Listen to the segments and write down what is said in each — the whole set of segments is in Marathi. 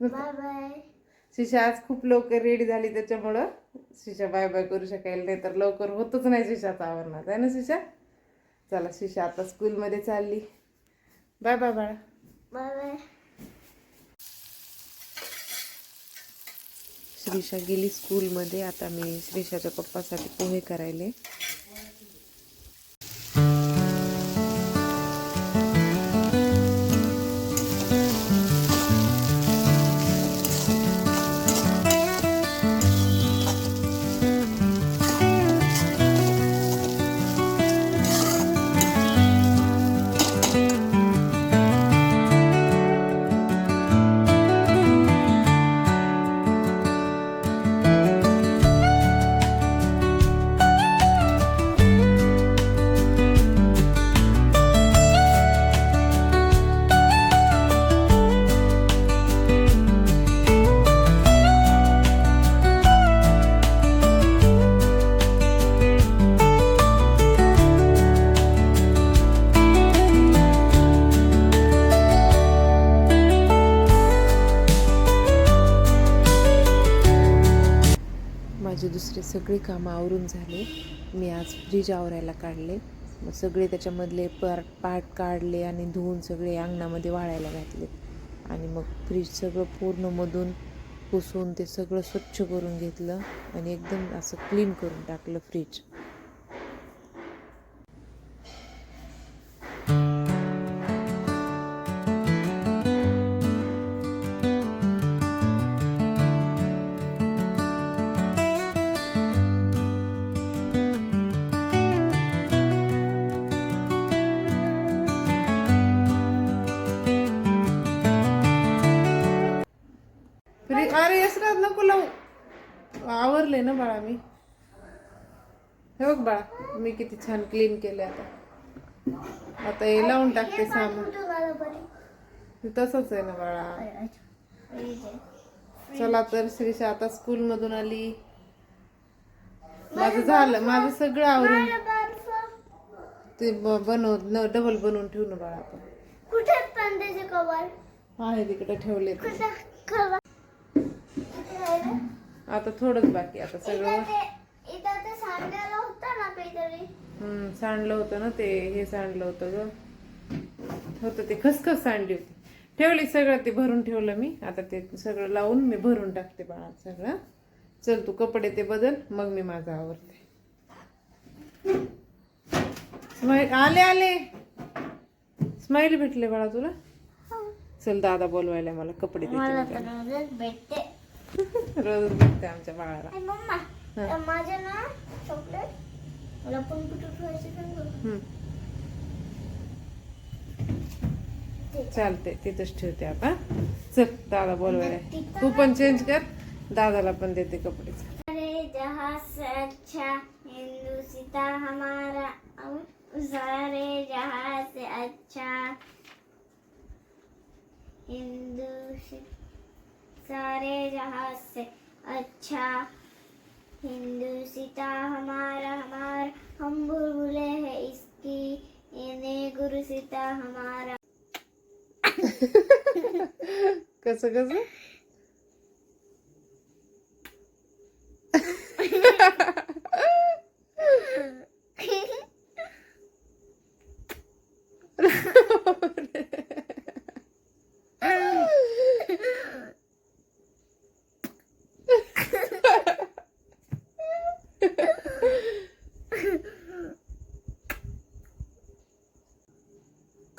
बाय बाय शिशा आज खूप लवकर रेडी झाली त्याच्यामुळं. शिशा बाय बाय करू शकायला नाही तर लवकर होतच नाही शिशाचा आवरणात आहे ना शिशा? चला शिशा आता स्कूलमध्ये चालली. बाय बाय बाळा. बाय बाय श्रीषा गेली स्कूलमध्ये आता मी श्रीषाच्या पप्पासाठी पोहे करायले. माझे सगळे कामं आवरून झाले. मी आज फ्रीज आवरायला काढले. मग सगळे त्याच्यामधले पार्ट पार्ट काढले आणि धुवून सगळे अंगणामध्ये वाळायला घातले. आणि मग फ्रीज सगळं पूर्ण मधून पुसून ते सगळं स्वच्छ करून घेतलं आणि एकदम असं क्लीन करून टाकलं फ्रीज. अरे यसरात नको लावू. आवरले ना बाळा मी. हे बघ बाळा मी किती छान क्लीन केले आता. आता हे लावून टाकते सामान. तसंच आहे ना बाळा. चला तर श्रीषा आता स्कूल मधून आली. माझं झालं माझं सगळं आवरून. ते बनव डबल बनवून ठेवू ना बाळा आपण. कुठे आहे तिकडे ठेवले ते. कुठे कवर कुठे आहे रे? आता थोडंच बाकी आता सगळं हम्म, सांडलं होतं ना ते हे सांडलं होतं ग. होतं ते खसखस सांडली होती. ठेवली सगळं ते भरून ठेवलं मी. आता ते सगळं लावून मी भरून टाकते बाळा सगळं. चल तू कपडे ते बदल मग मी माझं आवरते. स्माईल आले आले. स्माईल भेटले बाळा तुला? चल दादा बोलवायला मला कपडे. तर रोजच भेटते रोज भेटते आमच्या बाळाला. आई मम्मा तर माझे ना चॉकलेट मला पण. चालते तिथंच ठेवते आता. चल दादा बोलवायला. तू पण चेंज कर. दादाला पण देते कपडे. अच्छा हिंदू सीता हमारा सारे जहाँ से अच्छा. हिंदू सी- सारे जहाज़ से अच्छा हिंदू सीता हमारा हमारा हम बुलबुले है इसकी। इन्हें गुरु सीता हमारा। कसं कसं?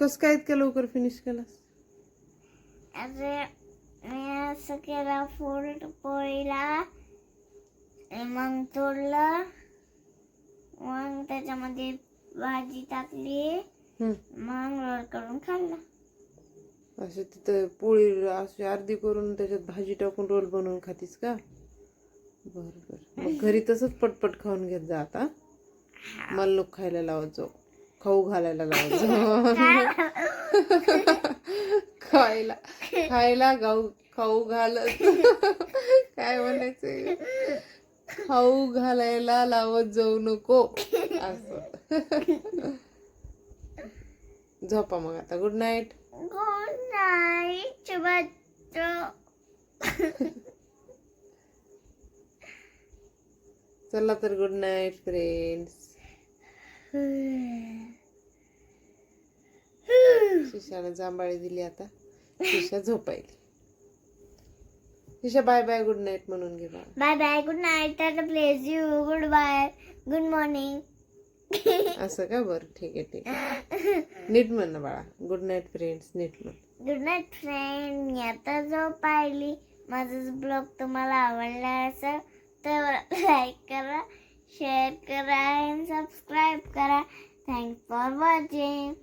कस काय इतक्या लवकर फिनिश केलास? अरे मी असं केलं फूड पोळीला मग तोडलं मग त्याच्यामध्ये भाजी टाकली. मग रोल करून खाल्ला. असे तिथं पोळी अशी अर्धी करून त्याच्यात भाजी टाकून रोल बनवून खातीस का? बर बर. मग घरी तसंच पटपट खाऊन घेत जा आता. मला लोक खायला लावत जाऊ. खाऊ घालायला लावत जाऊ खायला खायला गाऊ खाऊ घालत. काय म्हणायचं खाऊ घालायला लावत जाऊ नको. असं. झोपा मग आता. गुड नाईट गुड नाईट बच्चो. चला तर गुड नाईट फ्रेंड्स शिशाने जांभाळी दिली आता. Shisha झोपायली. Shisha bye bye good night म्हणून घे bye bye good night tata bless you good bye good morning असं का? बरं ठीक आहे ठीक आहे. नीट म्हण ना बाळा. गुड नाईट फ्रेंड्स नीट म्हण. गुड नाईट फ्रेंड मी आता जो पाहिली माझा ब्लॉग तुम्हाला आवडला असेल तर लाईक करा. शेअर करा अँड सबस्क्राईब करा. Thanks for watching